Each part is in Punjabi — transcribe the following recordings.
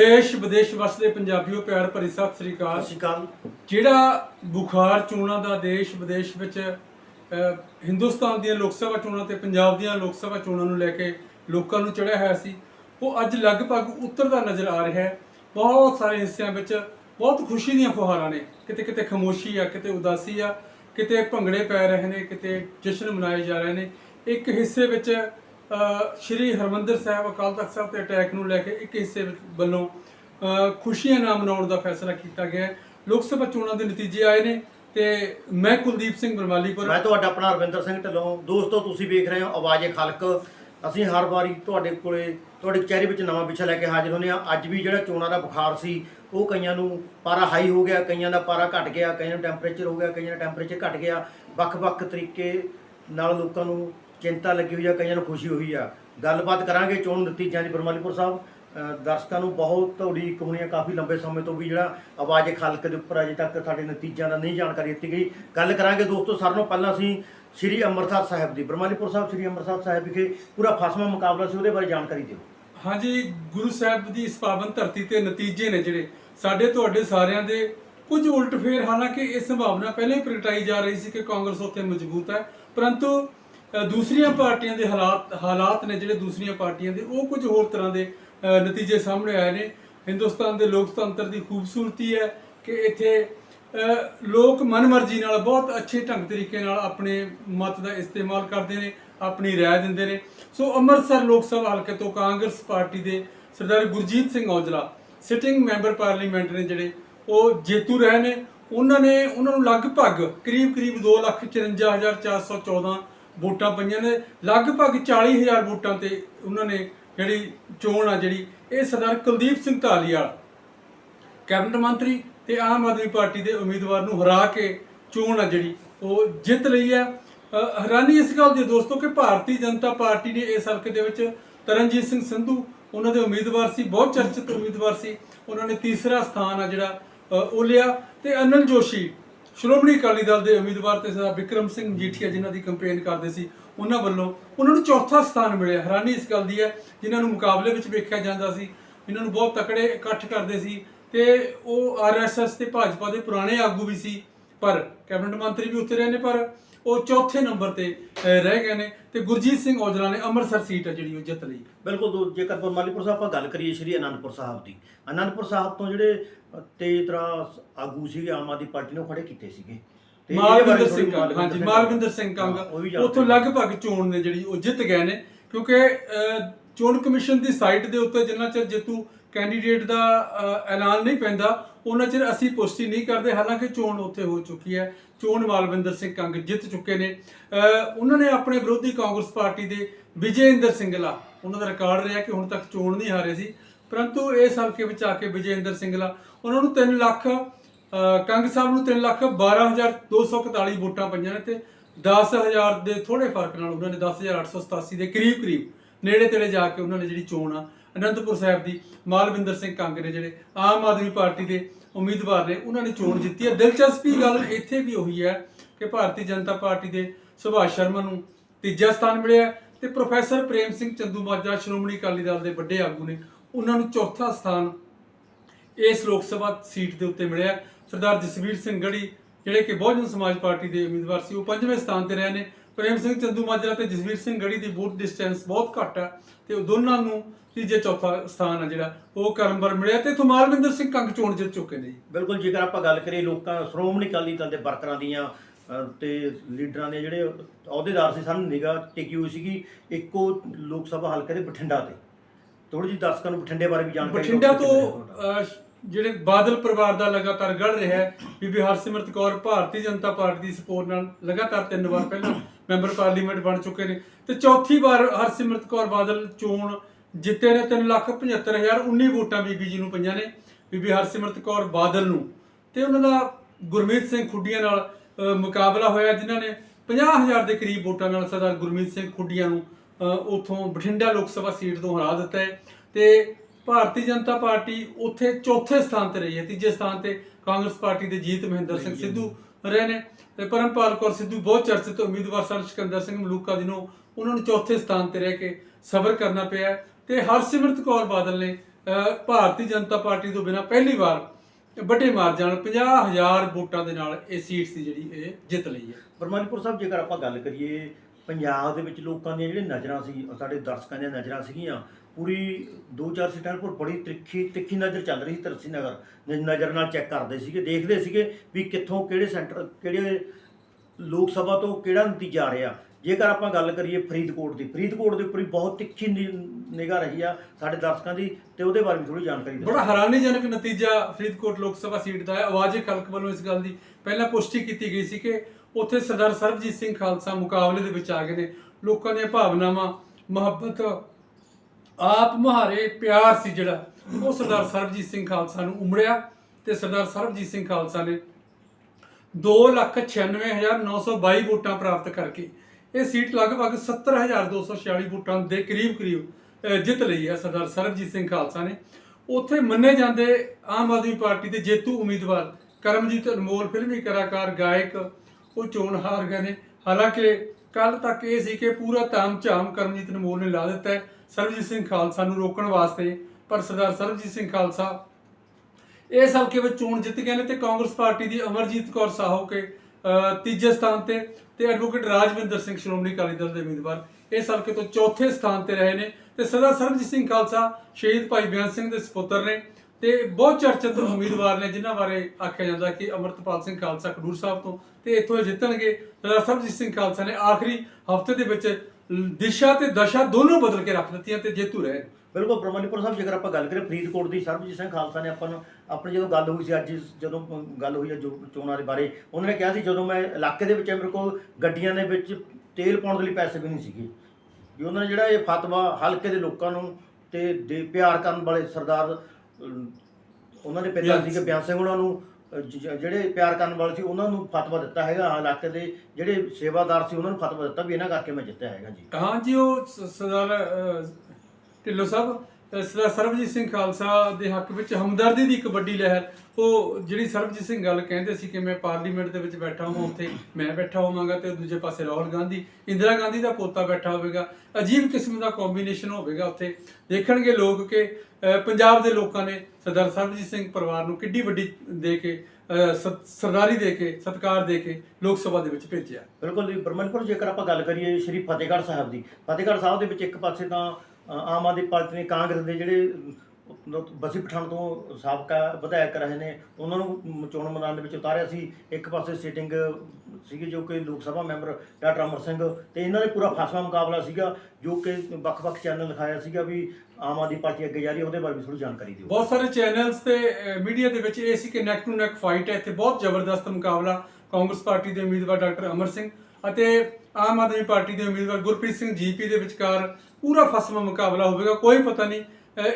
ਦੇਸ਼ ਵਿਦੇਸ਼ ਵਸਦੇ ਪੰਜਾਬੀਓ ਪਿਆਰ ਭਰੀ ਸਤਿ ਸ੍ਰੀ ਅਕਾਲ। ਸਤਿ ਸ਼੍ਰੀ ਅਕਾਲ। ਜਿਹੜਾ ਬੁਖਾਰ ਚੋਣਾਂ ਦਾ ਦੇਸ਼ ਵਿਦੇਸ਼ ਵਿੱਚ ਅਹ, ਹਿੰਦੁਸਤਾਨ ਦੀਆਂ ਲੋਕ ਸਭਾ ਚੋਣਾਂ ਤੇ ਪੰਜਾਬ ਦੀਆਂ ਲੋਕ ਸਭਾ ਚੋਣਾਂ ਨੂੰ ਲੈ ਕੇ ਲੋਕਾਂ ਨੂੰ ਚੜਿਆ ਹੋਇਆ ਸੀ ਉਹ ਅੱਜ ਲਗਭਗ ਉਤਰਦਾ ਨਜ਼ਰ ਆ ਰਿਹਾ ਹੈ। ਬਹੁਤ ਸਾਰੇ ਹਿੱਸਿਆਂ ਵਿੱਚ ਬਹੁਤ ਖੁਸ਼ੀ ਦੀਆਂ ਫੁਹਾਰਾਂ ਨੇ। ਕਿਤੇ ਕਿਤੇ ਖਾਮੋਸ਼ੀ ਆ ਕਿਤੇ ਉਦਾਸੀ ਆ ਕਿਤੇ ਭੰਗੜੇ ਪੈ ਰਹੇ ਨੇ ਕਿਤੇ ਜਸ਼ਨ ਮਨਾਏ ਜਾ ਰਹੇ ਨੇ। ਇੱਕ ਹਿੱਸੇ ਵਿੱਚ ਸ਼੍ਰੀ ਹਰਮੰਦਰ ਸਾਹਿਬ ਅਕਾਲ ਤਖਤ ਸਾਹਿਬ ਤੇ ਅਟੈਕ ਨੂੰ ਲੈ ਕੇ ਇੱਕ ਹਿੱਸੇ ਵੱਲੋਂ ਖੁਸ਼ੀਆਂ ਨਾ ਮਨਾਉਣ ਦਾ ਫੈਸਲਾ ਕੀਤਾ ਗਿਆ ਹੈ। ਲੋਕ ਸਭਾ ਚੋਣਾਂ ਦੇ ਨਤੀਜੇ ਆਏ ਨੇ ਤੇ ਮੈਂ ਕੁਲਦੀਪ ਸਿੰਘ ਬਰਮਾਲੀਪੁਰ ਮੈਂ ਤੁਹਾਡਾ ਆਪਣਾ ਰਵਿੰਦਰ ਸਿੰਘ ਢਿੱਲੋਂ। ਦੋਸਤੋ, ਤੁਸੀਂ ਵੇਖ ਰਹੇ ਹੋ ਆਵਾਜ਼ੇ ਖਲਕ। ਅਸੀਂ ਹਰ ਵਾਰੀ ਤੁਹਾਡੇ ਕੋਲੇ, ਤੁਹਾਡੇ ਚਿਹਰੇ ਵਿੱਚ ਨਵਾਂ ਵਿਸ਼ਾ ਲੈ ਕੇ ਹਾਜ਼ਰ ਹੁੰਦੇ ਹਾਂ। ਅੱਜ ਵੀ ਜਿਹੜਾ ਚੋਣਾਂ ਦਾ ਬੁਖਾਰ ਸੀ, ਉਹ ਕਈਆਂ ਨੂੰ ਪਾਰਾ ਹਾਈ ਹੋ ਗਿਆ, ਕਈਆਂ ਦਾ ਪਾਰਾ ਘਟ ਗਿਆ, ਕਈਆਂ ਨੂੰ ਟੈਂਪਰੇਚਰ ਹੋ ਗਿਆ, ਕਈਆਂ ਦਾ ਟੈਂਪਰੇਚਰ ਘਟ ਗਿਆ। ਵੱਖ-ਵੱਖ ਤਰੀਕੇ ਨਾਲ ਲੋਕਾਂ ਨੂੰ ਚਿੰਤਾ ਲੱਗੀ ਹੋਈ ਆ ਕਈਆਂ ਨੂੰ ਖੁਸ਼ੀ ਹੋਈ ਆ। ਗੱਲਬਾਤ ਕਰਾਂਗੇ ਚੋਣ ਨਤੀਜਿਆਂ ਦੀ ਬਰਮਾਨੀਪੁਰ ਸਾਹਿਬ। ਅ, ਦਰਸ਼ਕਾਂ ਨੂੰ ਬਹੁਤ ਉਡੀਕ ਹੋਣੀ ਆ ਕਾਫੀ ਲੰਬੇ ਸਮੇਂ ਤੋਂ ਵੀ ਜਿਹੜਾ ਆਵਾਜ਼ ਖਲਕ ਦੇ ਉੱਪਰ ਅਜੇ ਤੱਕ ਸਾਡੇ ਨਤੀਜਿਆਂ ਦਾ ਨਹੀਂ ਜਾਣਕਾਰੀ ਦਿੱਤੀ ਗਈ। ਗੱਲ ਕਰਾਂਗੇ ਦੋਸਤੋ ਸਾਰਿਆਂ ਨੂੰ ਪਹਿਲਾਂ ਅਸੀਂ ਸ੍ਰੀ ਅੰਮ੍ਰਿਤਸਰ ਸਾਹਿਬ ਦੀ। ਬਰਮਾਨੀਪੁਰ ਸਾਹਿਬ ਸ੍ਰੀ ਅੰਮ੍ਰਿਤਸਰ ਸਾਹਿਬ ਵਿਖੇ ਪੂਰਾ ਫਾਸਮਾ ਮੁਕਾਬਲਾ ਸੀ ਉਹਦੇ ਬਾਰੇ ਜਾਣਕਾਰੀ ਦਿਓ। ਹਾਂਜੀ ਗੁਰੂ ਸਾਹਿਬ ਦੀ ਇਸ ਪਾਵਨ ਧਰਤੀ ਤੇ ਨਤੀਜੇ ਨੇ ਜਿਹੜੇ। ਸਾਡੇ ਤੁਹਾਡੇ ਸਾਰਿਆਂ ਦੇ ਕੁਝ ਉਲਟ ਫੇਰ ਹਾਲਾਂਕਿ ਇਹ ਸੰਭਾਵਨਾ ਪਹਿਲਾਂ ਹੀ ਪ੍ਰਗਟਾਈ ਜਾ ਰਹੀ ਸੀ ਕਿ ਕਾਂਗਰਸ ਉੱਥੇ ਮਜ਼ਬੂਤ ਹੈ। ਪਰੰਤੂ ਦੂਸਰੀਆਂ ਪਾਰਟੀਆਂ ਦੇ ਹਾਲਾਤ ਹਾਲਾਤ ਨੇ ਜਿਹੜੇ ਦੂਸਰੀਆਂ ਪਾਰਟੀਆਂ ਦੇ ਉਹ ਕੁਝ ਹੋਰ ਤਰ੍ਹਾਂ ਦੇ ਅ, ਨਤੀਜੇ ਸਾਹਮਣੇ ਆਏ ਨੇ ਹਿੰਦੁਸਤਾਨ ਦੇ ਲੋਕਤੰਤਰ ਦੀ ਖੂਬਸੂਰਤੀ ਹੈ ਕਿ ਇੱਥੇ ਅ, ਲੋਕ ਮਨਮਰਜ਼ੀ ਨਾਲ ਬਹੁਤ ਅੱਛੇ ਢੰਗ ਤਰੀਕੇ ਨਾਲ ਆਪਣੇ ਮਤ ਦਾ ਇਸਤੇਮਾਲ ਕਰਦੇ ਨੇ ਆਪਣੀ رائے ਦਿੰਦੇ ਨੇ ਸੋ ਅੰਮ੍ਰਿਤਸਰ ਲੋਕ ਸਭਾ ਹਲਕੇ ਤੋਂ ਕਾਂਗਰਸ ਪਾਰਟੀ ਦੇ Sardar Gurjeet Singh Aujla sitting member parliament ਨੇ ਜਿਹੜੇ ਉਹ ਜੇਤੂ ਰਹੇ ਨੇ ਉਹਨਾਂ ਨੇ ਉਹਨਾਂ ਨੂੰ ਲਗਭਗ ਕਰੀਬ ਕਰੀਬ 254414 ਵੋਟਾਂ ਪਈਆਂ ਨੇ। ਲਗਭਗ 40000 ਵੋਟਾਂ ਤੇ ਉਹਨਾਂ ਨੇ ਜਿਹੜੀ ਚੋਣ ਆ ਜਿਹੜੀ, ਇਹ ਸਰਦਾਰ ਕੁਲਦੀਪ ਸਿੰਘ ਧਾਲੀਵਾਲ, ਕੈਬਨਿਟ ਮੰਤਰੀ ਤੇ ਆਮ ਆਦਮੀ ਪਾਰਟੀ ਦੇ ਉਮੀਦਵਾਰ ਨੂੰ ਹਰਾ ਕੇ ਚੋਣ ਆ ਜਿਹੜੀ, ਉਹ ਜਿੱਤ ਲਈ ਹੈ ਹੈਰਾਨੀ ਇਸ ਗੱਲ ਦੀ ਦੋਸਤੋ ਕਿ ਭਾਰਤੀ ਜਨਤਾ ਪਾਰਟੀ ਨੇ ਇਸ ਹਲਕੇ ਦੇ ਵਿੱਚ ਤਰਨਜੀਤ ਸਿੰਘ ਸੰਧੂ, ਉਹਨਾਂ ਦੇ ਉਮੀਦਵਾਰ ਸੀ, ਬਹੁਤ ਚਰਚਿਤ ਉਮੀਦਵਾਰ ਸੀ। ਉਹਨਾਂ ਨੇ ਤੀਸਰਾ ਸਥਾਨ ਆ ਜਿਹੜਾ ਉਹ ਲਿਆ ਤੇ ਅਨੰਦ ਜੋਸ਼ੀ ਸ਼੍ਰੋਮਣੀ ਅਕਾਲੀ ਦਲ ਦੇ ਉਮੀਦਵਾਰ ਤੇ ਸਰਦਾਰ ਵਿਕਰਮ ਸਿੰਘ ਜੀਠੀਆ ਜਿਨ੍ਹਾਂ ਦੀ ਕੰਪੇਨ ਕਰਦੇ ਸੀ, ਉਹਨਾਂ ਵੱਲੋਂ ਉਹਨਾਂ ਨੂੰ ਚੌਥਾ ਸਥਾਨ ਮਿਲਿਆ। ਹੈਰਾਨੀ ਇਸ ਗੱਲ ਦੀ ਹੈ, ਜਿਨ੍ਹਾਂ ਨੂੰ ਮੁਕਾਬਲੇ ਵਿੱਚ ਵੇਖਿਆ ਜਾਂਦਾ ਸੀ, ਇਹਨਾਂ ਨੂੰ ਬਹੁਤ ਤਕੜੇ ਇਕੱਠ ਕਰਦੇ ਸੀ ਤੇ ਉਹ ਆਰਐਸਐਸ ਤੇ ਭਾਜਪਾ ਦੇ ਪੁਰਾਣੇ ਆਗੂ ਵੀ ਸੀ, ਪਰ ਕੈਬਨਿਟ ਮੰਤਰੀ ਵੀ ਉੱਥੇ ਰਹੇ ਨੇ ਪਰ ਉਹ ਚੌਥੇ ਨੰਬਰ ਤੇ ਅਹ, ਰਹਿ ਗਏ ਨੇ ਤੇ ਗੁਰਜੀਤ ਸਿੰਘ ਔਜਲਾ ਨੇ ਅੰਮ੍ਰਿਤਸਰ ਸੀਟ ਆ ਜਿਹੜੀ ਉਹ ਜਿੱਤ ਲਈ ਬਿਲਕੁਲ ਦੋ ਜੇਕਰ ਬਰਮਾਲੀਪੁਰ ਸਾਹਿਬ ਆਪਾਂ ਗੱਲ ਕਰੀਏ ਸ਼੍ਰੀ ਅਨੰਦਪੁਰ ਸਾਹਿਬ ਦੀ ਅਨੰਦਪੁਰ ਸਾਹਿਬ ਤੋਂ ਜਿਹੜੇ ਤੇ ਤਰ੍ਹਾਂ ਆਗੂ ਸੀਗੇ ਆਮ ਆਦਮੀ ਪਾਰਟੀ ਨੇ ਉਹ ਖੜੇ ਕੀਤੇ ਸੀਗੇ ਤੇ ਇਹਦੇ ਬਾਰੇ ਮਾਲਵਿੰਦਰ ਥੋੜ੍ਹੀ ਸਿੰਘ ਕੰਗ ਹਾਂਜੀ ਮਾਲਵਿੰਦਰ ਸਿੰਘ ਕੰਗ ਹਾਂ, ਉਹ ਵੀ ਜਾਣਦੇ ਉੱਥੋਂ। ਲਗਭਗ ਚੋਣ ਨੇ ਜਿਹੜੀ ਉਹ ਜਿੱਤ ਗਏ ਨੇ ਕਿਉਂਕਿ ਅਹ, ਚੋਣ ਕਮਿਸ਼ਨ ਦੀ ਸਾਈਟ ਦੇ ਉੱਤੇ ਜਿੰਨਾ ਚਿਰ ਜੇਤੂ ਕੈਂਡੀਡੇਟ ਦਾ ਅਹ, ਐਲਾਨ ਨਹੀਂ ਪੈਂਦਾ ਉਹਨਾਂ ਚਿਰ ਅਸੀਂ ਪੁਸ਼ਟੀ ਨਹੀਂ ਕਰਦੇ, ਹਾਲਾਂਕਿ ਚੋਣ ਉੱਥੇ ਹੋ ਚੁੱਕੀ ਹੈ। ਚੋਣ ਮਾਲਵਿੰਦਰ ਸਿੰਘ ਕੰਗ ਜਿੱਤ ਚੁੱਕੇ ਨੇ। ਉਹਨਾਂ ਨੇ ਆਪਣੇ ਵਿਰੋਧੀ ਕਾਂਗਰਸ ਪਾਰਟੀ ਦੇ ਵਿਜੇਂਦਰ ਸਿੰਘਲਾ ਉਹਨਾਂ ਦਾ ਰਿਕਾਰਡ ਰਿਹਾ ਕਿ ਹੁਣ ਤੱਕ ਚੋਣ ਨਹੀਂ ਹਾਰੇ ਸੀ। ਪਰੰਤੂ ਇਸ ਹਲਕੇ ਵਿੱਚ ਆ ਕੇ ਵਿਜੇਂਦਰ ਸਿੰਘਲਾ ਉਹਨਾਂ ਨੂੰ 3 ਲੱਖ ਕੰਗ ਸਾਹਿਬ ਨੂੰ 3 ਲੱਖ 12241 ਵੋਟਾਂ ਪਈਆਂ ਨੇ ਤੇ 10000 ਦੇ ਥੋੜੇ ਫ਼ਰਕ ਨਾਲ ਉਹਨਾਂ ਨੇ 10887 ਦੇ ਕਰੀਬ ਕਰੀਬ ਨੇੜੇ ਤੇੜੇ ਜਾ ਕੇ ਉਹਨਾਂ ਨੇ ਜਿਹੜੀ ਚੋਣ ਆ ਅਨੰਦਪੁਰ ਸਾਹਿਬ ਦੀ, ਮਾਲਵਿੰਦਰ ਸਿੰਘ ਕੰਗ ਜਿਹੜੇ ਆਮ ਆਦਮੀ ਪਾਰਟੀ ਦੇ ਉਮੀਦਵਾਰ ਨੇ, ਉਹਨਾਂ ਨੇ ਚੋਣ ਜਿੱਤੀ ਹੈ। ਦਿਲਚਸਪੀ ਗੱਲ ਇੱਥੇ ਵੀ ਉਹੀ ਹੈ ਕਿ ਭਾਰਤੀ ਜਨਤਾ ਪਾਰਟੀ ਦੇ ਸੁਭਾਸ਼ ਸ਼ਰਮਾ ਨੂੰ ਤੀਜਾ ਸਥਾਨ ਮਿਲਿਆ ਤੇ ਪ੍ਰੋਫੈਸਰ ਪ੍ਰੇਮ ਸਿੰਘ ਚੰਦੂਮਾਜਰਾ ਸ਼੍ਰੋਮਣੀ ਅਕਾਲੀ ਦਲ ਦੇ ਵੱਡੇ ਆਗੂ ਨੇ ਉਹਨਾਂ ਨੂੰ ਚੌਥਾ ਸਥਾਨ ਇਸ ਲੋਕ ਸਭਾ ਸੀਟ ਦੇ ਉੱਤੇ ਮਿਲਿਆ ਸਰਦਾਰ ਜਸਵੀਰ ਸਿੰਘ ਗੜੀ, ਜਿਹੜੇ ਕਿ ਬਹੁਜਨ ਸਮਾਜ ਪਾਰਟੀ ਦੇ ਉਮੀਦਵਾਰ ਸੀ, ਉਹ ਪੰਜਵੇਂ ਸਥਾਨ ਤੇ ਰਹੇ ਨੇ। ਪ੍ਰੇਮ ਸਿੰਘ ਚੰਦੂ ਮਾਜਰਾ ਤੇ ਜਸਵੀਰ ਸਿੰਘ ਗੜੀ ਦੀ ਵੋਟ ਡਿਸਟੈਂਸ ਬਹੁਤ ਘੱਟ ਹੈ ਤੇ ਉਹ ਦੋਨਾਂ ਨੂੰ ਤੀਜੇ ਚੌਥਾ ਸਥਾਨ ਆ ਜਿਹੜਾ ਉਹ ਕਰਮਬਰ ਮਿਲਿਆ ਤੇ ਇਥੋਂ ਮਾਲਵਿੰਦਰ ਸਿੰਘ ਕੰਗ ਚੋਣ ਜਿੱਤ ਚੁੱਕੇ ਨੇ ਬਿਲਕੁਲ ਜੇਕਰ ਆਪਾਂ ਗੱਲ ਕਰੀਏ ਲੋਕਾਂ ਸ਼੍ਰੋਮਣੀ ਅਕਾਲੀ ਦਲ ਦੇ ਵਰਕਰਾਂ ਦੀਆਂ ਤੇ ਲੀਡਰਾਂ ਦੇ ਜਿਹੜੇ ਅਹੁਦੇਦਾਰ ਸੀ ਸਾਨੂੰ ਨਿਗਾਹ ਟਿਕੀ ਹੋਈ ਸੀਗੀ ਇੱਕੋ ਲੋਕ ਸਭਾ ਹਲਕੇ ਦੇ ਬਠਿੰਡਾ ਤੇ। ਥੋੜੀ ਜਿਹੀ ਦਰਸ਼ਕਾਂ ਨੂੰ ਬਠਿੰਡੇ ਬਾਰੇ ਵੀ ਜਾਣਕਾਰੀ ਬਠਿੰਡਾ ਤੋਂ ਜਿਹੜੇ ਬਾਦਲ ਪਰਿਵਾਰ ਦਾ ਲਗਾਤਾਰ ਗੜ ਰਿਹਾ ਹੈ ਬੀਬੀ ਹਰਸਿਮਰਤ ਕੌਰ ਭਾਰਤੀ ਜਨਤਾ ਪਾਰਟੀ ਦੀ ਸਪੋਰਟ ਨਾਲ ਲਗਾਤਾਰ ਤਿੰਨ ਵਾਰ ਪਹਿਲਾਂ ਮੈਂਬਰ ਪਾਰਲੀਮੈਂਟ ਬਣ ਚੁੱਕੇ ਨੇ। ਤੇ ਚੌਥੀ ਵਾਰ ਹਰਸਿਮਰਤ ਕੌਰ ਬਾਦਲ ਚੋਣ ਜਿੱਤੇ ਨੇ 375019 ਵੋਟਾਂ ਬੀਬੀ ਜੀ ਨੂੰ ਪਈਆਂ ਨੇ ਬੀਬੀ ਹਰਸਿਮਰਤ ਕੌਰ ਬਾਦਲ ਨੂੰ। ਤੇ ਉਹਨਾਂ ਦਾ ਗੁਰਮੀਤ ਸਿੰਘ ਖੁੱਡੀਆਂ ਨਾਲ ਮੁਕਾਬਲਾ ਹੋਇਆ ਜਿਨ੍ਹਾਂ ਨੇ 50000 ਦੇ ਕਰੀਬ ਵੋਟਾਂ ਨਾਲ ਸਰਦਾਰ ਗੁਰਮੀਤ ਸਿੰਘ ਖੁੱਡੀਆਂ ਨੂੰ ਉੱਥੋਂ ਬਠਿੰਡਾ ਲੋਕ ਸਭਾ ਸੀਟ ਤੋਂ ਹਰਾ ਦਿੱਤਾ ਹੈ। ਤੇ ਭਾਰਤੀ ਜਨਤਾ ਪਾਰਟੀ ਉੱਥੇ ਚੌਥੇ ਸਥਾਨ ਤੇ ਰਹੀ ਹੈ। ਤੀਜੇ ਸਥਾਨ ਤੇ ਕਾਂਗਰਸ ਪਾਰਟੀ ਦੇ ਜੀਤ ਮਹਿੰਦਰ ਸਿੰਘ ਸਿੱਧੂ ਰਹੇ ਨੇ। ਤੇ ਪਰਮਪਾਲ ਕੌਰ ਸਿੱਧੂ ਬਹੁਤ ਚਰਚਿਤ ਉਮੀਦਵਾਰ ਸਨ। ਸਿਕੰਦਰ ਸਿੰਘ ਮਲੂਕਾ ਜਿਹਨੂੰ ਉਹਨਾਂ ਨੂੰ ਚੌਥੇ ਸਥਾਨ ਤੇ ਰਹਿ ਕੇ ਸਬਰ ਕਰਨਾ ਪਿਆ ਤੇ ਹਰਸਿਮਰਤ ਕੌਰ ਬਾਦਲ ਨੇ ਭਾਰਤੀ ਜਨਤਾ ਪਾਰਟੀ ਤੋਂ ਬਿਨਾ ਪਹਿਲੀ ਵਾਰ ਵੱਡੇ ਮਾਰਜਨ 50000 ਵੋਟਾਂ ਦੇ ਨਾਲ ਇਹ ਸੀਟ ਸੀ ਜਿਹੜੀ ਇਹ ਜਿੱਤ ਲਈ ਹੈ। ਬਰਮਾਨੀਪੁਰ ਸਾਹਿਬ, ਜੇਕਰ ਆਪਾਂ ਗੱਲ ਕਰੀਏ ਪੰਜਾਬ ਦੇ ਵਿੱਚ ਲੋਕਾਂ ਦੀਆਂ ਜਿਹੜੀਆਂ ਨਜ਼ਰਾਂ ਸੀ ਸਾਡੇ ਦਰਸ਼ਕਾਂ ਦੀਆਂ ਨਜ਼ਰਾਂ ਸੀਗੀਆਂ ਪੂਰੀ ਦੋ ਚਾਰ ਸੀਟਾਂ ਪਰ ਬੜੀ ਤਿੱਖੀ ਤਿੱਖੀ ਨਜ਼ਰ ਚੱਲ ਰਹੀ ਸੀ ਤਰਸੀ ਨਗਰ। ਨਜ਼ਰ ਨਾਲ ਚੈੱਕ ਕਰਦੇ ਸੀਗੇ, ਦੇਖਦੇ ਸੀਗੇ ਵੀ ਕਿੱਥੋਂ ਕਿਹੜੇ ਸੈਂਟਰ, ਕਿਹੜੇ ਲੋਕ ਸਭਾ ਤੋਂ ਕਿਹੜਾ ਨਤੀਜਾ ਆ ਰਿਹਾ। ਜੇਕਰ ਆਪਾਂ ਗੱਲ ਕਰੀਏ ਫਰੀਦਕੋਟ ਦੀ, ਫਰੀਦਕੋਟ ਦੇ ਉੱਪਰ ਵੀ ਬਹੁਤ ਤਿੱਖੀ ਨਿਗਾਹ ਰਹੀ ਆ ਸਾਡੇ ਦਰਸ਼ਕਾਂ ਦੀ ਤੇ ਉਹਦੇ ਬਾਰੇ ਵੀ ਥੋੜੀ ਜਾਣਕਾਰੀ ਦਿਓ। ਬੜਾ ਹੈਰਾਨੀਜਨਕ ਨਤੀਜਾ ਫਰੀਦਕੋਟ ਲੋਕ ਸਭਾ ਸੀਟ ਦਾ ਹੈ। ਆਵਾਜ਼ ਖਲਕ ਵੱਲੋਂ ਇਸ ਗੱਲ ਦੀ। ਪਹਿਲਾਂ ਪੁਸ਼ਟੀ ਕੀਤੀ ਗਈ ਸੀ ਕਿ ਉੱਥੇ ਸਰਦਾਰ ਸਰਬਜੀਤ ਸਿੰਘ ਖਾਲਸਾ ਮੁਕਾਬਲੇ ਦੇ ਵਿੱਚ ਆ ਗਏ ਨੇ। ਲੋਕਾਂ ਦੀਆਂ ਭਾਵਨਾਵਾਂ, ਮੁਹੱਬਤ ਆਪ ਮੁਹਾਰੇ ਪਿਆਰ ਸੀ ਜਿਹੜਾ, ਉਹ ਸਰਦਾਰ ਸਰਬਜੀਤ ਸਿੰਘ ਖਾਲਸਾ ਨੂੰ ਉਮੜਿਆ ਤੇ ਸਰਦਾਰ ਸਰਬਜੀਤ ਸਿੰਘ ਖਾਲਸਾ ਨੇ 296922 ਵੋਟਾਂ ਪ੍ਰਾਪਤ ਕਰਕੇ ਇਹ ਸੀਟ ਲਗਭਗ 70246 ਵੋਟਾਂ ਦੇ ਕਰੀਬ ਕਰੀਬ ਜਿੱਤ ਲਈ ਹੈ ਸਰਦਾਰ ਸਰਬਜੀਤ ਸਿੰਘ ਖਾਲਸਾ ਨੇ। ਉੱਥੇ ਮੰਨੇ ਜਾਂਦੇ ਆਮ ਆਦਮੀ ਪਾਰਟੀ ਦੇ ਜੇਤੂ ਉਮੀਦਵਾਰ ਕਰਮਜੀਤ ਅਨਮੋਲ, ਫਿਲਮੀ ਕਲਾਕਾਰ, ਗਾਇਕ, ਉਹ ਚੋਣ ਹਾਰ ਗਏ ਨੇ। ਹਾਲਾਂਕਿ ਕੱਲ ਤੱਕ ਇਹ ਸੀ ਕਿ ਪੂਰਾ ਤਾਮ-ਝਾਮ ਕਰਮਜੀਤ ਅਨਮੋਲ ਨੇ ਲਾ ਦਿੱਤਾ ਹੈ। ਸਰਬਜੀਤ ਸਿੰਘ ਖਾਲਸਾ ਨੂੰ ਰੋਕਣ ਵਾਸਤੇ, ਪਰ ਸਰਦਾਰ ਸਰਬਜੀਤ ਸਿੰਘ ਖਾਲਸਾ ਇਸ ਹਲਕੇ ਵਿੱਚ ਚੋਣ ਜਿੱਤ ਗਏ ਨੇ ਤੇ ਕਾਂਗਰਸ ਪਾਰਟੀ ਦੀ ਅਮਰਜੀਤ ਕੌਰ ਸਾਹੋ ਕੇ ਤੀਜੇ ਸਥਾਨ ਤੇ ਤੇ ਐਡਵੋਕੇਟ ਰਾਜਵਿੰਦਰ ਸਿੰਘ ਸ਼੍ਰੋਮਣੀ ਅਕਾਲੀ ਦਲ ਦੇ ਉਮੀਦਵਾਰ ਇਸ ਹਲਕੇ ਤੋਂ ਚੌਥੇ ਸਥਾਨ ਤੇ ਰਹੇ ਨੇ ਤੇ ਸਰਦਾਰ ਸਰਬਜੀਤ ਸਿੰਘ ਖਾਲਸਾ ਸ਼ਹੀਦ ਭਾਈ ਬਿਆਨ ਸਿੰਘ ਦੇ ਸੁਪੁੱਤਰ ਨੇ ਤੇ ਬਹੁਤ ਚਰਚਿਤ ਉਮੀਦਵਾਰ ਨੇ, ਜਿਨ੍ਹਾਂ ਬਾਰੇ ਆਖਿਆ ਜਾਂਦਾ ਕਿ ਅਮਰਤਪਾਲ ਸਿੰਘ ਖਾਲਸਾ ਖਡੂਰ ਸਾਹਿਬ ਤੋਂ ਤੇ ਇੱਥੋਂ ਇਹ ਜਿੱਤਣਗੇ। ਸਰਦਾਰ ਸਰਬਜੀਤ ਸਿੰਘ ਖਾਲਸਾ ਨੇ ਆਖਰੀ ਹਫ਼ਤੇ ਦੇ ਵਿੱਚ ਦਿਸ਼ਾ ਤੇ ਦਸ਼ਾ ਦੋਨੋਂ ਬਦਲ ਕੇ ਰੱਖ ਦਿੱਤੀਆਂ ਤੇ ਜੇਤੂ ਰਹੇ ਬਿਲਕੁਲ ਬ੍ਰਹਮਣੀਪੁਰ ਸਾਹਿਬ ਜੇਕਰ ਆਪਾਂ ਗੱਲ ਕਰੀਏ ਫਰੀਦਕੋਟ ਦੀ ਸਰਬਜੀਤ ਸਿੰਘ ਖਾਲਸਾ ਨੇ ਆਪਾਂ ਨੂੰ ਆਪਣੀ ਜਦੋਂ ਗੱਲ ਹੋਈ ਸੀ ਅੱਜ ਜਦੋਂ ਗੱਲ ਹੋਈ ਹੈ ਜੋ ਚੋਣਾਂ ਦੇ ਬਾਰੇ ਉਹਨਾਂ ਨੇ ਕਿਹਾ ਸੀ ਜਦੋਂ ਮੈਂ ਇਲਾਕੇ ਦੇ ਵਿੱਚ ਮੇਰੇ ਕੋਲ ਗੱਡੀਆਂ ਦੇ ਵਿੱਚ ਤੇਲ ਪਾਉਣ ਦੇ ਲਈ ਪੈਸੇ ਵੀ ਨਹੀਂ ਸੀਗੇ ਵੀ ਉਹਨਾਂ ਨੇ ਜਿਹੜਾ ਇਹ ਫਤਵਾ ਹਲਕੇ ਦੇ ਲੋਕਾਂ ਨੂੰ ਤੇ ਦੇ ਪਿਆਰ ਕਰਨ ਵਾਲੇ ਸਰਦਾਰ ਉਹਨਾਂ ਦੇ ਪਿਤਾ ਸੀਗੇ। ਬਿਆਨ ਸਿੰਘ ਉਹਨਾਂ ਨੂੰ ਜ- ਜਿਹੜੇ ਪਿਆਰ ਕਰਨ ਵਾਲੇ ਸੀ ਉਹਨਾਂ ਨੂੰ ਫਤਵਾ ਦਿੱਤਾ ਹੈਗਾ ਇਲਾਕੇ ਦੇ ਜਿਹੜੇ ਸੇਵਾਦਾਰ ਸੀ ਉਹਨਾਂ ਨੂੰ ਫਤਵਾ ਦਿੱਤਾ ਵੀ ਇਹਨਾਂ ਕਰਕੇ ਮੈਂ ਜਿੱਤਿਆ ਹੈਗਾ ਜੀ। ਹਾਂ ਜੀ ਉਹ ਸ- ਸਰਦਾਰ ਅਹ, ਢਿੱਲੋਂ ਸਾਹਿਬ ਅਹ, ਸਰਦਾਰ ਸਰਬਜੀਤ ਸਿੰਘ ਖਾਲਸਾ ਦੇ ਹੱਕ ਵਿੱਚ ਹਮਦਰਦੀ ਦੀ ਇੱਕ ਵੱਡੀ ਲਹਿਰ ਉਹ ਜਿਹੜੀ ਸਰਬਜੀਤ ਸਿੰਘ ਗੱਲ ਕਹਿੰਦੇ ਸੀ ਕਿ ਮੈਂ ਪਾਰਲੀਮੈਂਟ ਦੇ ਵਿੱਚ ਬੈਠਾ ਹਾਂ ਉੱਥੇ ਮੈਂ ਬੈਠਾ ਹੋਵਾਂਗਾ ਤੇ ਦੂਜੇ ਪਾਸੇ ਰਾਹੁਲ ਗਾਂਧੀ ਇੰਦਰਾ ਗਾਂਧੀ ਦਾ ਪੋਤਾ ਬੈਠਾ ਹੋਵੇਗਾ ਅਜੀਬ ਕਿਸਮ ਦਾ ਕੰਬੀਨੇਸ਼ਨ ਹੋਵੇਗਾ ਉੱਥੇ। ਦੇਖਣਗੇ ਲੋਕ ਕਿ ਪੰਜਾਬ ਦੇ ਲੋਕਾਂ ਨੇ ਸਰਦਾਰ ਸਰਬਜੀਤ ਸਿੰਘ ਪਰਿਵਾਰ ਨੂੰ ਕਿੱਡੀ ਵੱਡੀ ਦੇ ਕੇ ਅਹ, ਸਰਦਾਰੀ ਦੇ ਕੇ ਸਤਿਕਾਰ ਦੇ ਕੇ ਲੋਕ ਸਭਾ ਦੇ ਵਿੱਚ ਭੇਜਿਆ। ਬਿਲਕੁਲ ਜੀ ਬ੍ਰਹਮਣਪੁਰ ਜੇਕਰ ਆਪਾਂ ਗੱਲ ਕਰੀਏ ਸ਼੍ਰੀ ਫਤਿਹਗੜ੍ਹ ਸਾਹਿਬ ਦੀ ਫਤਿਹਗੜ੍ਹ ਸਾਹਿਬ ਦੇ ਵਿੱਚ ਇੱਕ ਪਾਸੇ ਤਾਂ ਆਮ ਆਦਮੀ ਪਾਰਟੀ ਨੇ ਕਾਂਗਰਸ ਦੇ ਜਿਹੜੇ ਅ, ਬਸੀ ਪਠਾਣ ਤੋਂ ਸਾਬਕਾ ਵਿਧਾਇਕ ਰਹੇ ਨੇ ਉਹਨਾਂ ਨੂੰ ਚੋਣ ਮੈਦਾਨ ਦੇ ਵਿੱਚ ਉਤਾਰਿਆ ਸੀ। ਇੱਕ ਪਾਸੇ ਸੀਟਿੰਗ ਸੀਗੀ ਜੋ ਕਿ ਲੋਕ ਸਭਾ ਮੈਂਬਰ ਡਾਕਟਰ ਅਮਰ ਸਿੰਘ ਤੇ ਇਹਨਾਂ ਨੇ ਪੂਰਾ ਫਾਸਲਾ ਮੁਕਾਬਲਾ ਸੀਗਾ ਜੋ ਕਿ ਵੱਖ-ਵੱਖ ਚੈਨਲ ਦਿਖਾਇਆ ਸੀਗਾ ਵੀ ਆਮ ਆਦਮੀ ਪਾਰਟੀ ਅੱਗੇ ਜਾ ਰਹੀ ਹੈ ਉਹਦੇ ਬਾਰੇ ਵੀ ਥੋੜੀ ਜਾਣਕਾਰੀ ਦਿਓ। ਬਹੁਤ ਸਾਰੇ ਚੈਨਲਸ ਤੇ ਮੀਡੀਆ ਦੇ ਵਿੱਚ ਇਹ ਸੀ ਕਿ ਨੈਕ ਟੂ ਨੈਕ ਫਾਈਟ ਹੈ ਇੱਥੇ ਬਹੁਤ ਜ਼ਬਰਦਸਤ ਮੁਕਾਬਲਾ ਕਾਂਗਰਸ ਪਾਰਟੀ ਦੇ ਉਮੀਦਵਾਰ ਡਾਕਟਰ ਅਮਰ ਸਿੰਘ ਅਤੇ ਆਮ ਆਦਮੀ ਪਾਰਟੀ ਦੇ ਉਮੀਦਵਾਰ ਗੁਰਪ੍ਰੀਤ ਸਿੰਘ ਜੀਪੀ ਦੇ ਵਿਚਕਾਰ ਪੂਰਾ ਫਸਵਾ ਮੁਕਾਬਲਾ ਹੋਵੇਗਾ ਕੋਈ ਪਤਾ ਨਹੀਂ।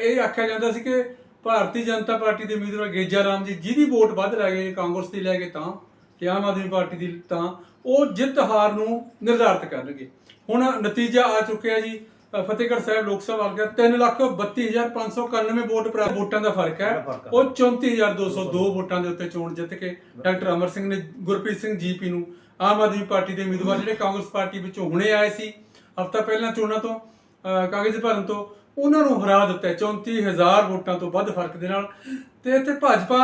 ਇਹ ਆਖਿਆ ਜਾਂਦਾ ਸੀ ਕਿ ਭਾਰਤੀ ਜਨਤਾ ਪਾਰਟੀ ਦੇ ਉਮੀਦਵਾਰ ਗੇਜਾ ਰਾਮ ਜੀ ਜਿਹਦੀ ਵੋਟ ਵੱਧ ਲੈ ਗਏ ਕਾਂਗਰਸ ਦੀ ਲੈ ਗਏ ਤਾਂ ਤੇ ਆਮ ਆਦਮੀ ਪਾਰਟੀ ਦੀ ਤਾਂ ਉਹ ਜਿੱਤ ਹਾਰ ਨੂੰ ਨਿਰਧਾਰਿਤ ਕਰਨਗੇ। ਹੁਣ ਨਤੀਜਾ ਆ ਚੁੱਕਿਆ ਜੀ। ਫਤਿਹਗੜ੍ਹ ਸਾਹਿਬ ਲੋਕ ਸਭਾ ਹਲਕਾ 332591 ਵੋਟ ਪ੍ਰਾਪਤ ਵੋਟਾਂ ਦਾ ਫ਼ਰਕ ਹੈ। ਉਹ 34202 ਵੋਟਾਂ ਦੇ ਉੱਤੇ ਚੋਣ ਜਿੱਤ ਕੇ ਡਾਕਟਰ ਅਮਰ ਸਿੰਘ ਨੇ ਗੁਰਪ੍ਰੀਤ ਸਿੰਘ ਜੀਪੀ ਨੂੰ ਆਮ ਆਦਮੀ ਪਾਰਟੀ ਦੇ ਉਮੀਦਵਾਰ ਜਿਹੜੇ ਕਾਂਗਰਸ ਪਾਰਟੀ ਵਿੱਚੋਂ ਹੁਣੇ ਆਏ ਸੀ ਹਫਤਾ ਪਹਿਲਾਂ ਚੋਣਾਂ ਤੋਂ। ਕਾਗਜ਼ ਭਰਨ ਤੋਂ ਉਹਨਾਂ ਨੂੰ ਹਰਾ ਦਿੱਤਾ ਹੈ 34000 ਵੋਟਾਂ ਤੋਂ ਵੱਧ ਫ਼ਰਕ ਦੇ ਨਾਲ। ਤੇ ਇੱਥੇ ਭਾਜਪਾ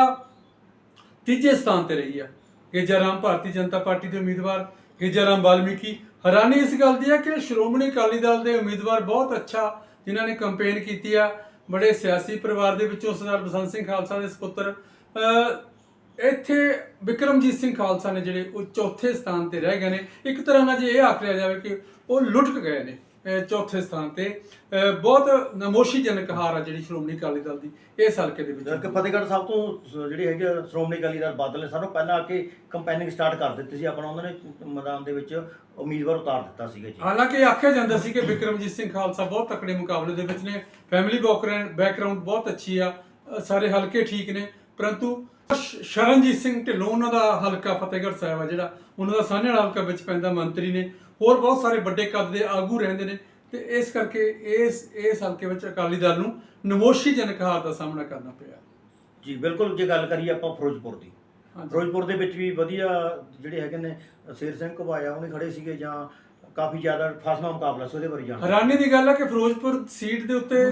ਤੀਜੇ ਸਥਾਨ ਤੇ ਰਹੀ ਆ। ਗੇਜਾਰਾਮ ਭਾਰਤੀ ਜਨਤਾ ਪਾਰਟੀ ਦੇ ਉਮੀਦਵਾਰ ਗੇਜਾਰਾਮ ਵਾਲਮੀਕੀ ਹੈਰਾਨੀ ਇਸ ਗੱਲ ਦੀ ਹੈ ਕਿ ਸ਼੍ਰੋਮਣੀ ਅਕਾਲੀ ਦਲ ਦੇ ਉਮੀਦਵਾਰ ਬਹੁਤ ਅੱਛਾ ਜਿਨ੍ਹਾਂ ਨੇ ਕੈਂਪੇਨ ਕੀਤੀ ਆ। ਬੜੇ ਸਿਆਸੀ ਪਰਿਵਾਰ ਦੇ ਵਿੱਚੋਂ ਸਰਦਾਰ ਬਸੰਤ ਸਿੰਘ ਖਾਲਸਾ ਦੇ ਸੁਪੁੱਤਰ। ਇੱਥੇ ਵਿਕਰਮਜੀਤ ਸਿੰਘ ਖਾਲਸਾ ਨੇ ਜਿਹੜੇ ਉਹ ਚੌਥੇ ਸਥਾਨ ਤੇ ਰਹਿ ਗਏ ਨੇ। ਇੱਕ ਤਰ੍ਹਾਂ ਨਾਲ ਜੇ ਇਹ ਆਖ ਲਿਆ ਜਾਵੇ ਕਿ ਉਹ ਲੁੱਟ ਗਏ ਨੇ। ਚੌਥੇ ਸਥਾਨ ਤੇ। ਬਹੁਤ ਨਮੋਸ਼ੀਜਨਕ ਹਾਰ ਆ ਜਿਹੜੀ ਸ਼੍ਰੋਮਣੀ ਅਕਾਲੀ ਦਲ ਦੀ ਇਸ ਹਲਕੇ ਦੇ ਵਿੱਚ। ਕਿ ਫਤਿਹਗੜ੍ਹ ਸਾਹਿਬ ਤੋਂ ਜਿਹੜੀ ਹੈਗੀ ਆ ਸ਼੍ਰੋਮਣੀ ਅਕਾਲੀ ਦਲ ਬਾਦਲ ਨੇ ਸਾਨੂੰ ਪਹਿਲਾਂ ਆ ਕੇ ਕੰਪੇਨਿੰਗ ਸਟਾਰਟ ਕਰ ਦਿੱਤੀ ਸੀ। ਆਪਣਾ ਉਹਨਾਂ ਨੇ ਮੈਦਾਨ ਦੇ ਵਿੱਚ ਉਮੀਦਵਾਰ ਉਤਾਰ ਦਿੱਤਾ ਸੀਗਾ ਜੀ। ਹਾਲਾਂਕਿ ਆਖਿਆ ਜਾਂਦਾ ਸੀ ਕਿ ਵਿਕਰਮਜੀਤ ਸਿੰਘ ਖਾਲਸਾ ਬਹੁਤ ਤਕੜੇ ਮੁਕਾਬਲੇ ਦੇ ਵਿੱਚ ਨੇ। ਫੈਮਿਲੀ ਬੈਕਗ੍ਰਾਉਂਡ ਬਹੁਤ ਅੱਛੀ ਆ। ਸਾਰੇ ਹਲਕੇ ਠੀਕ ਨੇ। ਪਰੰਤੂ ਸ਼ਰਨਜੀਤ ਸਿੰਘ ਢਿੱਲੋਂ ਉਹਨਾਂ ਦਾ ਹਲਕਾ ਫਤਿਹਗੜ੍ਹ ਸਾਹਿਬ ਆ ਜਿਹੜਾ ਉਹਨਾਂ ਦਾ ਸਾਹਨੇਵਾਲ ਹਲਕਾ ਵਿੱਚ ਪੈਂਦਾ ਮੰਤਰੀ ਨੇ। ਹੋਰ ਬਹੁਤ ਸਾਰੇ ਵੱਡੇ ਕੱਦ ਦੇ ਆਗੂ ਰਹਿੰਦੇ ਨੇ ਤੇ ਇਸ ਕਰਕੇ ਇਸ ਇਸ ਹਲਕੇ ਵਿੱਚ ਅਕਾਲੀ ਦਲ ਨੂੰ ਨਮੋਸ਼ੀਜਨਕ ਹਾਰ ਦਾ ਸਾਹਮਣਾ ਕਰਨਾ ਪਿਆ। ਜੀ ਬਿਲਕੁਲ ਜੇ ਗੱਲ ਕਰੀਏ ਆਪਾਂ ਫਿਰੋਜ਼ਪੁਰ ਦੀ। ਫਿਰੋਜ਼ਪੁਰ ਦੇ ਵਿੱਚ ਵੀ ਵਧੀਆ ਜਿਹੜੇ ਹੈਗੇ ਨੇ ਸ਼ੇਰ ਸਿੰਘ ਘਬਾਇਆ ਉਹਨੇ ਖੜੇ ਸੀਗੇ ਜਾਂ ਕਾਫੀ ਜ਼ਿਆਦਾ ਫਾਸਲਾ ਮੁਕਾਬਲਾ ਸੀ ਉਹਦੇ ਬਾਰੇ ਜਾਣ ਹੈਰਾਨੀ ਦੀ ਗੱਲ ਹੈ ਕਿ ਫਿਰੋਜ਼ਪੁਰ ਸੀਟ ਦੇ ਉੱਤੇ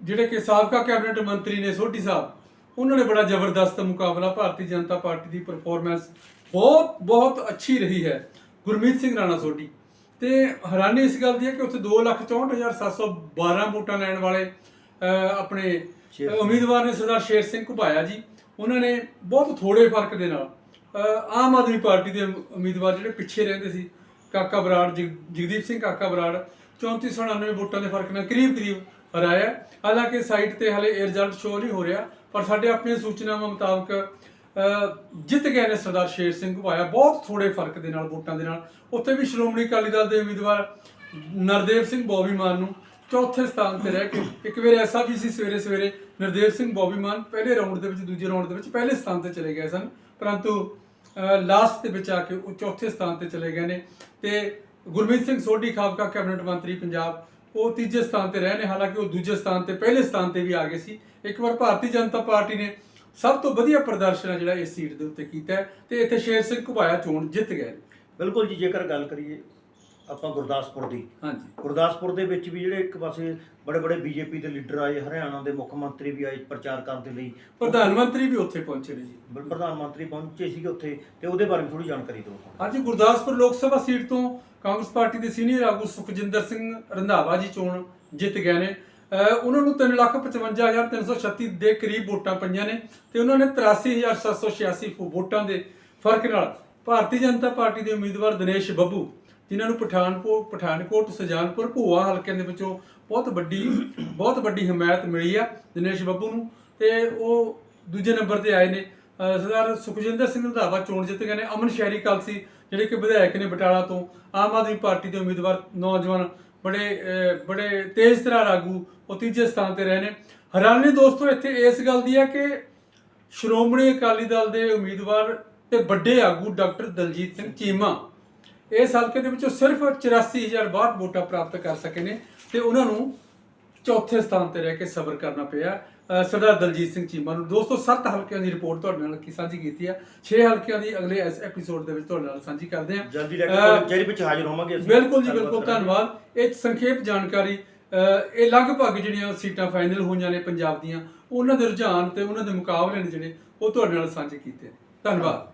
ਜਿਹੜੇ ਕਿ ਸਾਬਕਾ ਕੈਬਨਿਟ ਮੰਤਰੀ ਨੇ ਸੋਢੀ ਸਾਹਿਬ ਉਹਨਾਂ ਨੇ ਬੜਾ ਜ਼ਬਰਦਸਤ ਮੁਕਾਬਲਾ ਭਾਰਤੀ ਜਨਤਾ ਪਾਰਟੀ ਦੀ ਪਰਫਾਰਮੈਂਸ ਬਹੁਤ ਬਹੁਤ ਅੱਛੀ ਰਹੀ ਹੈ। ਗੁਰਮੀਤ ਸਿੰਘ ਰਾਣਾ ਸੋਢੀ। ਤੇ ਹੈਰਾਨੀ ਇਸ ਗੱਲ ਦੀ ਹੈ ਕਿ ਉੱਥੇ 264712 ਵੋਟਾਂ ਲੈਣ ਵਾਲੇ ਆਪਣੇ ਉਮੀਦਵਾਰ ਨੇ ਸਰਦਾਰ ਸ਼ੇਰ ਸਿੰਘ ਘੁਬਾਇਆ ਜੀ। ਉਹਨਾਂ ਨੇ ਬਹੁਤ ਥੋੜੇ ਫ਼ਰਕ ਦੇ ਨਾਲ ਆਮ ਆਦਮੀ ਪਾਰਟੀ ਦੇ ਉਮੀਦਵਾਰ ਜਿਹੜੇ ਪਿੱਛੇ ਰਹਿੰਦੇ ਸੀ ਕਾਕਾ ਬਰਾੜ ਜਗ- ਜਗਦੀਪ ਸਿੰਘ ਕਾਕਾ ਬਰਾੜ 3499 ਵੋਟਾਂ ਦੇ ਫ਼ਰਕ ਨਾਲ ਕਰੀਬ ਕਰੀਬ ਹਰਾਇਆ। ਹਾਲਾਂਕਿ ਸਾਈਟ ਤੇ ਹਲੇ ਰਿਜ਼ਲਟ ਸ਼ੋ ਨਹੀਂ ਹੋ ਰਿਹਾ ਪਰ ਸਾਡੇ ਆਪਣੀਆਂ ਸੂਚਨਾਵਾਂ ਮੁਤਾਬਕ ਜਿੱਤ ਗਏ ਨੇ ਸਰਦਾਰ ਸ਼ੇਰ ਸਿੰਘ ਘੁਬਾਇਆ ਬਹੁਤ ਥੋੜੇ ਫ਼ਰਕ ਦੇ ਨਾਲ, ਵੋਟਾਂ ਦੇ ਨਾਲ। ਉੱਥੇ ਵੀ ਸ਼੍ਰੋਮਣੀ ਅਕਾਲੀ ਦਲ ਦੇ ਉਮੀਦਵਾਰ ਨਰਦੇਵ ਸਿੰਘ ਬੋਬੀ ਮਾਨ ਨੂੰ ਚੌਥੇ ਸਥਾਨ ਤੇ ਰਹਿ ਕੇ ਇੱਕ ਵਾਰ ਐਸਾ ਵੀ ਸੀ, ਸਵੇਰੇ ਸਵੇਰੇ ਨਰਦੇਵ ਸਿੰਘ ਬੋਬੀ ਮਾਨ ਪਹਿਲੇ ਰਾਊਂਡ ਦੇ ਵਿੱਚ, ਦੂਜੇ ਰਾਊਂਡ ਦੇ ਵਿੱਚ ਪਹਿਲੇ ਸਥਾਨ ਤੇ ਚਲੇ ਗਏ ਸਨ। ਪਰੰਤੂ ਲਾਸਟ ਦੇ ਵਿੱਚ ਆ ਕੇ ਉਹ ਚੌਥੇ ਸਥਾਨ ਤੇ ਚਲੇ ਗਏ ਨੇ। ਤੇ ਗੁਰਮੀਤ ਸਿੰਘ ਸੋਢੀ, ਖਾਬਕਾ ਕੈਬਨਿਟ ਮੰਤਰੀ ਪੰਜਾਬ, ਉਹ ਤੀਜੇ ਸਥਾਨ ਤੇ ਰਹੇ ਨੇ। ਹਾਲਾਂਕਿ ਉਹ ਦੂਜੇ ਸਥਾਨ ਤੇ ਪਹਿਲੇ ਸਥਾਨ ਤੇ ਵੀ ਆ ਗਏ ਸੀ। ਇੱਕ ਵਾਰ ਭਾਰਤੀ ਜਨਤਾ ਪਾਰਟੀ ਨੇ ਸਭ ਤੋਂ ਵਧੀਆ ਪ੍ਰਦਰਸ਼ਨ ਹੈ ਜਿਹੜਾ ਇਸ ਸੀਟ ਦੇ ਉੱਤੇ ਕੀਤਾ ਹੈ ਤੇ ਇੱਥੇ ਸ਼ੇਰ ਸਿੰਘ ਘੁਬਾਇਆ ਚੋਣ ਜਿੱਤ ਗਏ ਨੇ। ਬਿਲਕੁਲ ਜੀ ਜੇਕਰ ਗੱਲ ਕਰੀਏ ਆਪਾਂ ਗੁਰਦਾਸਪੁਰ ਦੀ। ਹਾਂਜੀ। ਗੁਰਦਾਸਪੁਰ ਦੇ ਵਿੱਚ ਵੀ ਜਿਹੜੇ ਇੱਕ ਪਾਸੇ ਬੜੇ ਬੜੇ ਬੀਜੇਪੀ ਦੇ ਲੀਡਰ ਆਏ ਹਰਿਆਣਾ ਦੇ ਮੁੱਖ ਮੰਤਰੀ ਵੀ ਆਏ ਪ੍ਰਚਾਰ ਕਰਨ ਦੇ ਲਈ। ਪ੍ਰਧਾਨ ਮੰਤਰੀ ਵੀ ਉੱਥੇ ਪਹੁੰਚੇ ਨੇ ਜੀ। ਬ- ਪ੍ਰਧਾਨ ਮੰਤਰੀ ਪਹੁੰਚੇ ਸੀਗੇ ਉੱਥੇ ਤੇ ਉਹਦੇ ਬਾਰੇ ਥੋੜੀ ਜਾਣਕਾਰੀ ਦਿਓ ਅੱਜ ਗੁਰਦਾਸਪੁਰ ਲੋਕ ਸਭਾ ਸੀਟ ਤੋਂ ਕਾਂਗਰਸ ਪਾਰਟੀ ਦੇ ਸੀਨੀਅਰ ਆਗੂ ਸੁਖਜਿੰਦਰ ਸਿੰਘ ਰੰਧਾਵਾ ਜੀ ਚੋਣ ਜਿੱਤ ਗਏ ਨੇ। ਉਹਨਾਂ ਨੂੰ 355336 ਦੇ ਕਰੀਬ ਵੋਟਾਂ ਪਈਆਂ ਨੇ ਤੇ ਉਹਨਾਂ ਨੇ 83786 ਵੋਟਾਂ ਦੇ ਫ਼ਰਕ ਨਾਲ ਭਾਰਤੀ ਜਨਤਾ ਪਾਰਟੀ ਦੇ ਉਮੀਦਵਾਰ ਦਿਨੇਸ਼ ਬੱਬੂ, ਜਿਨ੍ਹਾਂ ਨੂੰ ਪਠਾਨਕੋਟ ਪਠਾਨਕੋਟ, ਸੁਜਾਨਪੁਰ, ਭੂਆ ਹਲਕਿਆਂ ਦੇ ਵਿੱਚੋਂ ਬਹੁਤ ਵੱਡੀ ਬਹੁਤ ਵੱਡੀ ਹਮਾਇਤ ਮਿਲੀ ਆ ਦਿਨੇਸ਼ ਬੱਬੂ ਨੂੰ ਤੇ ਉਹ ਦੂਜੇ ਨੰਬਰ ਤੇ ਆਏ ਨੇ। ਅਹ ਸਰਦਾਰ ਸੁਖਜਿੰਦਰ ਸਿੰਘ ਰੰਧਾਵਾ ਚੋਣ ਜਿੱਤ ਗਏ ਨੇ। ਅਮਨ ਸ਼ਹਿਰੀ ਕਲਸੀ ਜਿਹੜੇ ਕਿ ਵਿਧਾਇਕ ਨੇ ਬਟਾਲਾ ਤੋਂ। ਆਮ ਆਦਮੀ ਪਾਰਟੀ ਦੇ ਉਮੀਦਵਾਰ ਨੌਜਵਾਨ ਬੜੇ ਬੜੇ ਤੇਜ਼ ਤਰ੍ਹਾਂ ਆਗੂ ਉਹ ਤੀਜੇ ਸਥਾਨ ਤੇ ਰਹੇ ਨੇ। ਹੈਰਾਨੀ ਦੋਸਤੋ, ਇੱਥੇ ਇਸ ਗੱਲ ਦੀ ਹੈ ਕਿ ਸ਼੍ਰੋਮਣੀ ਅਕਾਲੀ ਦਲ ਦੇ ਉਮੀਦਵਾਰ ਤੇ ਵੱਡੇ ਆਗੂ ਡਾਕਟਰ ਦਲਜੀਤ ਸਿੰਘ ਚੀਮਾ ਇਸ ਹਲਕੇ ਦੇ ਵਿੱਚੋਂ ਸਿਰਫ 84062 ਵੋਟਾਂ ਪ੍ਰਾਪਤ ਕਰ ਸਕੇ ਨੇ ਤੇ ਉਹਨਾਂ ਨੂੰ ਚੌਥੇ ਸਥਾਨ ਤੇ ਰਹਿ ਕੇ ਸਬਰ ਕਰਨਾ ਪਿਆ। ਸਰਦਾਰ ਦਲਜੀਤ ਸਿੰਘ ਚੀਮਾ ਨੂੰ। ਦੋਸਤੋ 7 ਹਲਕਿਆਂ ਦੀ ਰਿਪੋਰਟ ਤੁਹਾਡੇ ਨਾਲ ਕੀ ਸਾਂਝੀ ਕੀਤੀ ਆ। 6 ਹਲਕਿਆਂ ਦੀ ਅਗਲੇ ਇਸ ਐਪੀਸੋਡ ਦੇ ਵਿੱਚ ਤੁਹਾਡੇ ਨਾਲ ਸਾਂਝੀ ਕਰਦੇ ਹਾਂ ਜਲਦੀ ਤੁਹਾਡੇ ਚਿਹਰੇ ਵਿੱਚ ਹਾਜ਼ਰ ਹੋਵਾਂਗੇ ਅਸੀਂ। ਬਿਲਕੁਲ ਜੀ ਬਿਲਕੁਲ। ਧੰਨਵਾਦ ਇਹ ਸੰਖੇਪ ਜਾਣਕਾਰੀ ਇਹ ਲਗਭਗ ਜਿਹੜੀਆਂ ਸੀਟਾਂ ਫਾਈਨਲ ਹੋਈਆਂ ਨੇ ਪੰਜਾਬ ਦੀਆਂ ਉਹਨਾਂ ਦੇ ਰੁਝਾਨ ਤੇ ਉਹਨਾਂ ਦੇ ਮੁਕਾਬਲੇ ਨੇ ਜਿਹੜੇ ਉਹ ਤੁਹਾਡੇ ਨਾਲ ਸਾਂਝੇ ਕੀਤੇ। ਧੰਨਵਾਦ।